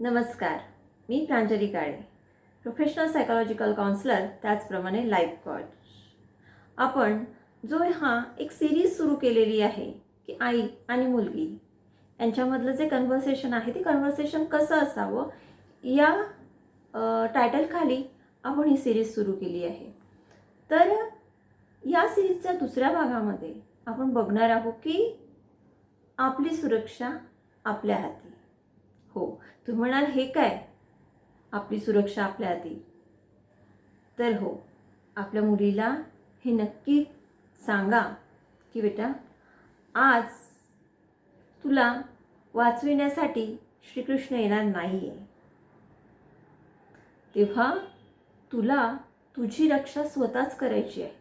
नमस्कार मी Pranjali Kale professional psychological counsellor त्याचप्रमाणे life coach आपण जो हा एक सिरीज सुरू केलेली आहे की आई आणि मुलगी यांच्यामधलं जे कन्व्हर्सेशन आहे ते कन्व्हर्सेशन कसं असावं या टायटलखाली आपण ही सिरीज सुरू केली आहे. तर या सिरीजच्या दुसऱ्या भागामध्ये आपण बघणार आहोत की आपली सुरक्षा आपल्या हाती. हो. तुम्ही म्हणाल हे काय? आपली सुरक्षा आपल्या हाती तर हो आपल्या मुलीला हे नक्की सांगा की बेटा आज तुला वाचविण्यासाठी श्रीकृष्ण येणार नाही आहे तेव्हा तुला तुझी रक्षा स्वतःच करायची आहे.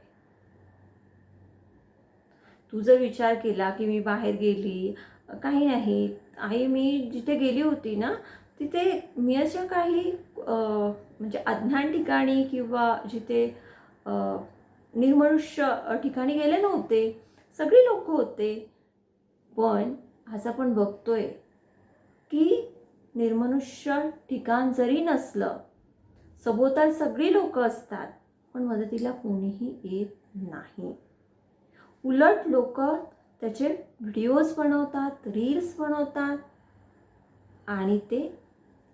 तू जर विचार केला की मी बाहेर गेली काही नाही आई मी जिथे गेली होती ना तिथे मी अशा काही म्हणजे अज्ञान ठिकाणी किंवा जिथे निर्मनुष्य ठिकाणी गेले नव्हते. सगळी लोक होते. पण आज आपण बघतोय की निर्मनुष्य ठिकाण जरी नसलं सभोवताल सगळी लोक असतात पण मदतीला कोणीही येत नाही. उलट लोक त्याचे व्हिडिओज बनवतात रील्स बनवतात आणि ते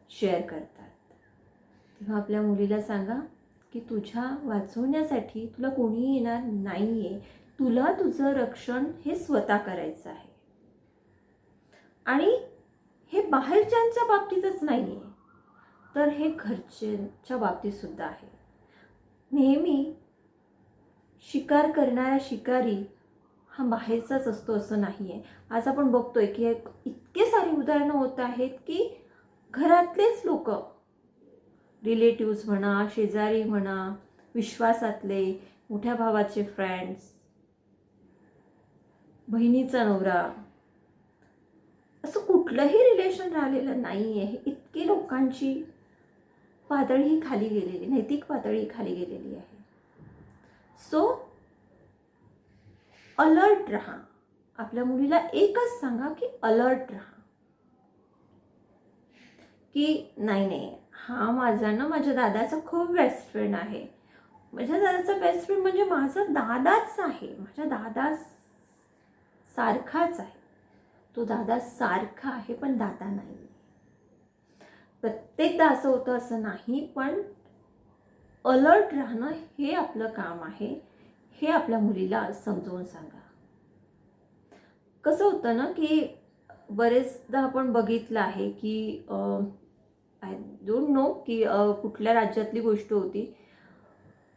शेअर करतात. तेव्हा आपल्या मुलीला सांगा की तुझ्या वाचवण्यासाठी तुला कोणीही येणार नाही आहे तुला तुझं रक्षण हे स्वतः करायचं आहे. आणि हे बाहेरच्यांच्या बाबतीतच नाही आहे तर हे घरच्यांच्या बाबतीत सुद्धा आहे. नेहमी शिकार करणारा शिकारी हा बाहेरचाच असतो असं नाही आहे आज आपण बघतोय की इतके सारी उदाहरणं होत आहेत की घरातलेच लोक रिलेटिव्स म्हणा शेजारी म्हणा विश्वासातले मोठ्या भावाचे फ्रेंड्स बहिणीचा नवरा असं कुठलंही रिलेशन राहिलेलं नाही आहे इतकी लोकांची पातळी ही खाली गेलेली नैतिक पातळी खाली गेलेली आहे. सो अलर्ट राहा. आपल्या मुलीला एकच सांगा की अलर्ट राहा. की नाही नाही हा माझा ना माझ्या दादाचा खूप बेस्ट फ्रेंड आहे. माझ्या दादाचा बेस्ट फ्रेंड म्हणजे माझा दादाच आहे. माझ्या दादा सारखाच आहे. तो दादा सारखा आहे पण दादा नाही. प्रत्येकदा असं होतं असं नाही पण अलर्ट राहणं हे आपलं काम आहे. हे आपल्या मुलीला समजवून सांगा. कसं होतं ना की बरेचदा आपण बघितलं आहे की आय डोंट नो की कुठल्या राज्यातली गोष्ट होती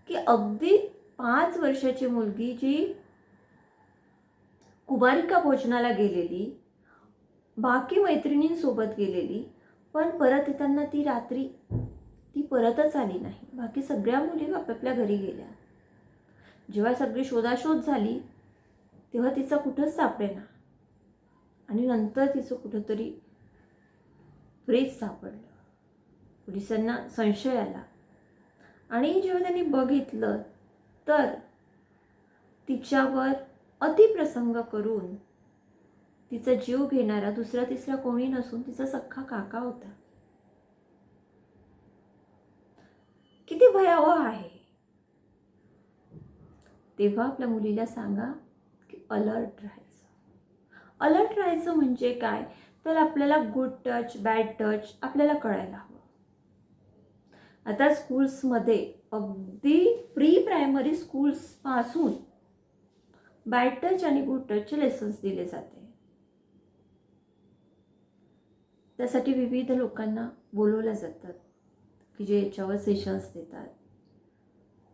की अगदी पाच वर्षाची मुलगी जी कुमारिका भोजनाला गेलेली बाकी मैत्रिणींसोबत गेलेली पण परत येताना ती रात्री ती परतच आली नाही. बाकी सगळ्या मुली आपापल्या घरी गेल्या. जेव्हा सगळी शोधाशोध झाली तेव्हा तिचा कुठंच सापडेना. आणि नंतर तिचं कुठंतरी फ्रीज सापडलं. पोलिसांना संशय आला. आणि जेव्हा त्यांनी बघितलं तर तिच्यावर अतिप्रसंग करून तिचा जीव घेणारा दुसरा तिसरा कोणी नसून तिचा सख्खा काका होता. किती भयावह आहे. तेव्हा आपल्या मुलीला सांगा की अलर्ट राहायचं. अलर्ट राहायचं म्हणजे काय? तर आपल्याला गुड टच बॅड टच आपल्याला कळायला हवं. आता स्कूल्समध्ये अगदी प्री प्रायमरी स्कूल्सपासून बॅड टच आणि गुड टचचे लेसन्स दिले जाते. त्यासाठी विविध लोकांना बोलवल्या जातात की जे याच्यावर सेशन्स देतात.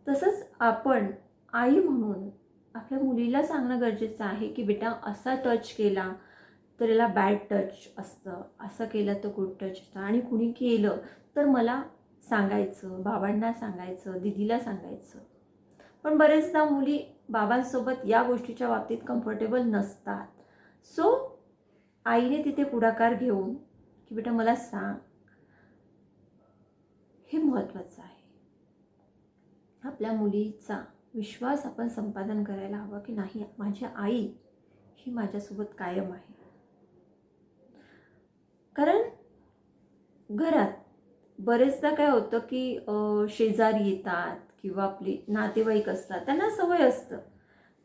तसंच आपण आई म्हणून आपल्या मुलीला सांगणं गरजेचं आहे की बेटा असा टच केला तर याला बॅड टच असतं. असं केलं तर गुड टच असतं. आणि कुणी केलं तर मला सांगायचं बाबांना सांगायचं दिदीला सांगायचं. पण बरेचदा मुली बाबांसोबत या गोष्टीच्या बाबतीत कम्फर्टेबल नसतात. सो आईने तिथे पुढाकार घेऊन की बेटा मला सांग. हे महत्त्वाचं आहे. आपल्या मुलीचा विश्वास आपण संपादन करायला हवा की नाही? माझी आई ही माझ्यासोबत कायम आहे. कारण घरात बरेचदा काय होतं की शेजारी येतात किंवा आपली नातेवाईक असतात त्यांना सवय असतं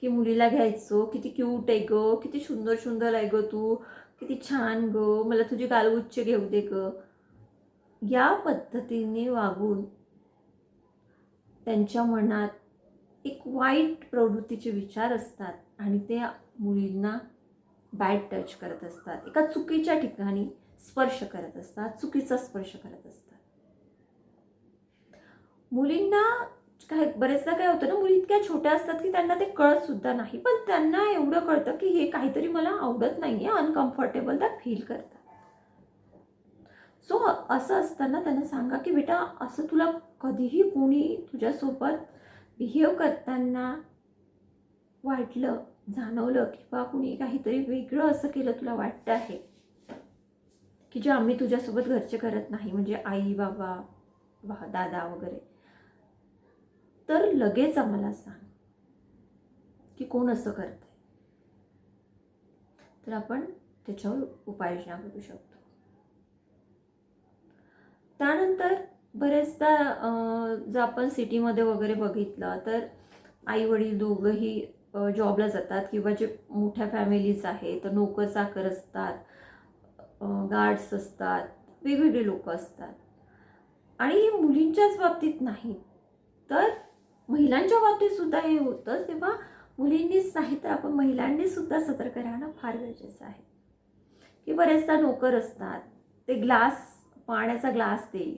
की मुलीला घ्यायचो किती क्यूट आहे ग किती सुंदर सुंदर आहे ग तू किती छान ग मला तुझी गालगुच्छ घेऊ दे ग. या पद्धतीने वागून त्यांच्या मनात एक वाईट प्रवृत्तीचे विचार असतात आणि ते मुलींना बॅड टच करत असतात. एका चुकीच्या ठिकाणी स्पर्श करत असतात चुकीचा स्पर्श करत असतात. मुलींना काय बरेचदा काय होतं ना मुली इतक्या छोट्या असतात की त्यांना ते कळत सुद्धा नाही. पण त्यांना एवढं कळतं की हे काहीतरी मला आवडत नाही आहे अनकम्फर्टेबल त्या फील करतात. सो असं असताना त्यांना सांगा की बेटा असं तुला कधीही कोणी तुझ्यासोबत बिहेव करताना वाटलं जाणवलं किंवा कुणी काहीतरी वेगळं असं केलं तुला वाटतं आहे? की जे आम्ही तुझ्यासोबत घरचे करत नाही म्हणजे आई बाबा वा दादा वगैरे. तर लगेच आम्हाला सांग की कोण असं करतंय. तर आपण त्याच्यावर उपाययोजना करू शकतो. त्यानंतर बरेचदा जर आपण सिटीमध्ये वगैरे बघितलं तर आई वडील दोघंही जॉबला जातात किंवा जे मोठ्या फॅमिलीज आहेत तर नोकर चाकर असतात गार्ड्स असतात वेगवेगळे लोक असतात. आणि हे मुलींच्याच बाबतीत नाही. तर महिलांच्या बाबतीत सुद्धा हे होतं तेव्हा मुलींनीच नाही तर आपण महिलांनी सुद्धा सतर्क राहणं फार गरजेचं आहे. की बरेचदा नोकर असतात ते ग्लास पाण्याचा ग्लास देईल.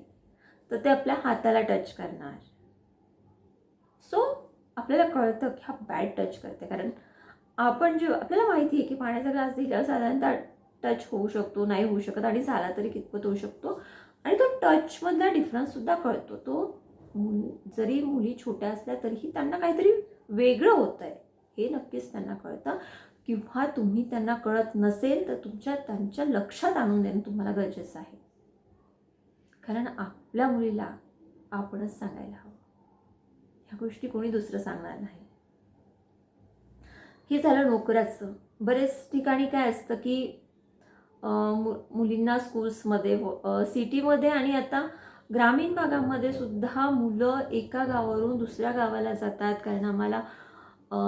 तर ते आपल्या हाताला टच करणार. सो आपल्याला कळतं की हा बॅड टच करते. कारण आपण जे आपल्याला माहिती आहे की पाण्याचा ग्लास दिल्यावर साधारणतः टच होऊ शकतो नाही होऊ शकत आणि झाला तरी कितपत होऊ शकतो. आणि तो टचमधला डिफरन्ससुद्धा कळतो. तो जरी मुली छोट्या असल्या तरीही त्यांना काहीतरी वेगळं होतं आहे हे नक्कीच त्यांना कळतं. किंवा तुम्ही त्यांना कळत नसेल तर तुमच्या त्यांच्या लक्षात आणून देणं तुम्हाला गरजेचं आहे. कारण आपल्या मुलीला आपणच सांगायला हवं. ह्या गोष्टी कोणी दुसरं सांगणार नाही. हे झालं नोकराचं. बरेच ठिकाणी काय असतं की मु मुलींना स्कूल्समध्ये सिटीमध्ये आणि आता ग्रामीण भागामध्ये सुद्धा मुलं एका गावावरून दुसऱ्या गावाला जातात. कारण आम्हाला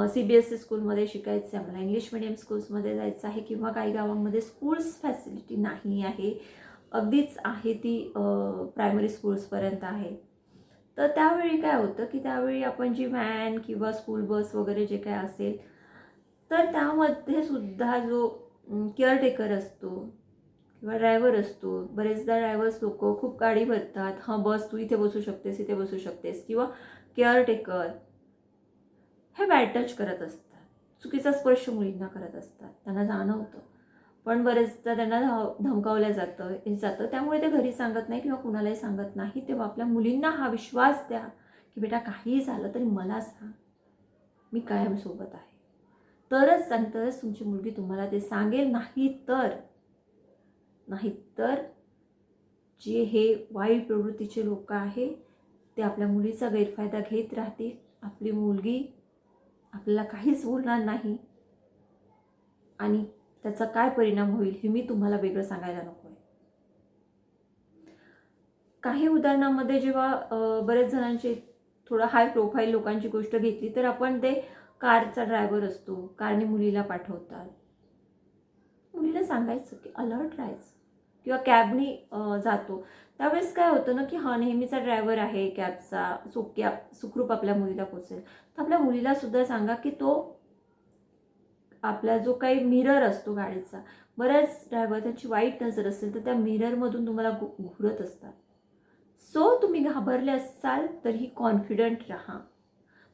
सी बी एस ई स्कूलमध्ये शिकायचं आहे आम्हाला इंग्लिश मिडियम स्कूल्समध्ये जायचं आहे किंवा काही गावांमध्ये स्कूल्स फॅसिलिटी नाही आहे. अगदीच आहे ती प्रायमरी स्कूल्सपर्यंत आहे. तर त्यावेळी काय होतं की त्यावेळी आपण जी व्हॅन किंवा स्कूल बस वगैरे जे काय असेल तर त्यामध्ये सुद्धा जो केअरटेकर असतो किंवा ड्रायव्हर असतो बरेचदा ड्रायव्हर्स लोक खूप गाडी भरतात. हां बस तू इथे बसू शकतेस इथे बसू शकतेस किंवा केअरटेकर हे बॅड टच करत असतात. चुकीचा स्पर्श मुलींना करत असतात. त्यांना जाणवतं. पण बरेचदा त्यांना धाव धमकावलं जातं हे जातं. त्यामुळे ते घरी सांगत नाही किंवा कुणालाही सांगत नाही. तेव्हा आपल्या मुलींना हा विश्वास द्या की बेटा काहीही झालं तरी मला सांग. मी कायम सोबत आहे. तरच आणि तरच तुमची मुलगी तुम्हाला ते सांगेल. नाही तर नाही तर जे हे वाईट प्रवृत्तीचे लोक आहे ते आपल्या मुलीचा गैरफायदा घेत राहतील. आपली मुलगी आपल्याला काहीच बोलणार नाही. आणि त्याचा काय परिणाम होईल हे मी तुम्हाला वेगळं सांगायला नको आहे काही उदाहरणामध्ये जेव्हा बरेच जणांचे थोडं हाय प्रोफाईल लोकांची गोष्ट घेतली तर आपण ते कारचा ड्रायव्हर असतो कारने मुलीला पाठवतात. मुलीला सांगायचं की अलर्ट राहायचं. किंवा कॅबनी जातो. त्यावेळेस काय होतं ना की हा नेहमीचा ड्रायव्हर आहे कॅबचा सुक्या सुखरूप आपल्या मुलीला पोचेल. तर आपल्या मुलीला सुद्धा सांगा की तो आपला जो काही मिरर असतो गाडीचा बऱ्याच ड्रायव्हर त्यांची वाईट नजर असेल तर त्या मिररमधून तुम्हाला घु घुरत असतात. सो तुम्ही घाबरले असाल तरीही कॉन्फिडंट राहा.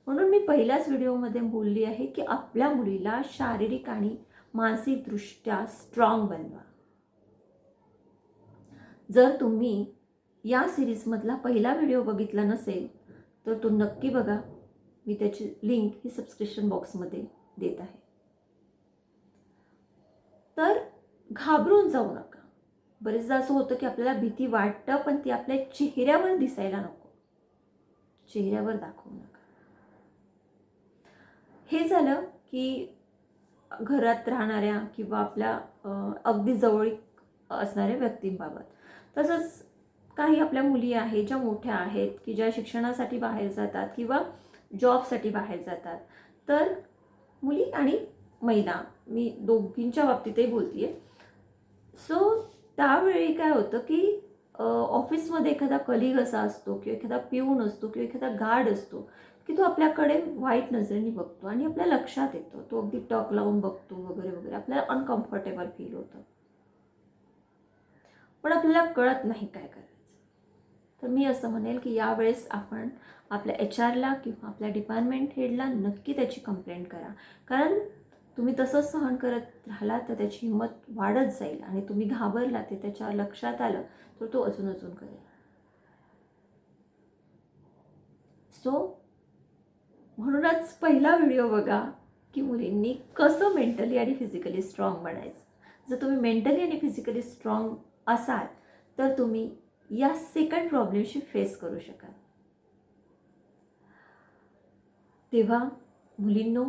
म्हणून मी पहिल्याच व्हिडिओमध्ये बोलली आहे की आपल्या मुलीला शारीरिक आणि मानसिकदृष्ट्या स्ट्रॉंग बनवा. जर तुम्ही या सिरीजमधला पहिला व्हिडिओ बघितला नसेल तर तो नक्की बघा. मी त्याची लिंक ही सबस्क्रिप्शन बॉक्समध्ये देत आहे तर घाबरून जाऊ नका. बरेचदा असं होतं की आपल्याला भीती वाटतं पण ती आपल्या चेहऱ्यावर दिसायला नको. चेहऱ्यावर दाखवू नका. हे झालं की घरात राहणाऱ्या किंवा आपल्या अगदी जवळीक असणाऱ्या व्यक्तींबाबत. तसंच काही आपल्या मुली आहेत ज्या मोठ्या आहेत की ज्या शिक्षणासाठी बाहेर जातात किंवा जॉबसाठी बाहेर जातात. तर मुली आणि महिला मी दोघींच्या बाबतीतही बोलते आहे त्यावेळी काय होतं की ऑफिसमध्ये एखादा कलिग असा असतो किंवा एखादा पिऊन असतो किंवा एखादा गार्ड असतो की तो आपल्याकडे वाईट नजरेने बघतो आणि आपल्या लक्षात येतो. तो अगदी टॉक लावून बघतो वगैरे वगैरे. आपल्याला अनकम्फर्टेबल फील होतं. पण आपल्याला कळत नाही काय करायचं. तर मी असं म्हणेल की यावेळेस आपण आपल्या एच आरला किंवा आपल्या डिपार्टमेंट हेडला नक्की त्याची कंप्लेंट करा. कारण तुम्ही तसंच सहन करत राहिला तर त्याची हिंमत वाढत जाईल आणि तुम्ही घाबरला ते त्याच्या लक्षात आलं तर तो अजून अजून करेल. सो म्हणूनच पहिला व्हिडिओ बघा की मुलींनी कसं मेंटली आणि फिजिकली स्ट्रॉंग बनायचं. जर तुम्ही मेंटली आणि फिजिकली स्ट्रॉंग असाल तर तुम्ही या सेकंड प्रॉब्लेमशी फेस करू शकाल. तेव्हा मुलींनो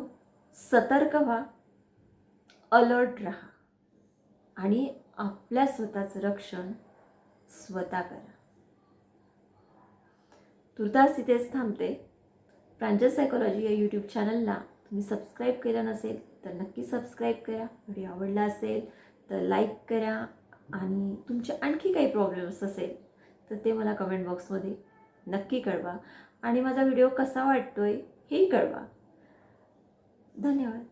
सतर्क व्हा. अलर्ट राहा. आणि आपल्या स्वतःचं रक्षण स्वतः करा. तुर्तास इथेच थांबते. प्रांजल सायकोलॉजी या यूट्यूब चॅनलला तुम्ही सबस्क्राईब केलं नसेल तर नक्की सबस्क्राईब करा. व्हिडिओ आवडला असेल तर लाईक करा. आणि तुमचे आणखी काही प्रॉब्लेम्स असेल तर ते मला कमेंट बॉक्समध्ये नक्की कळवा. आणि माझा व्हिडिओ कसा वाटतो आहे हेही कळवा. धन्यवाद.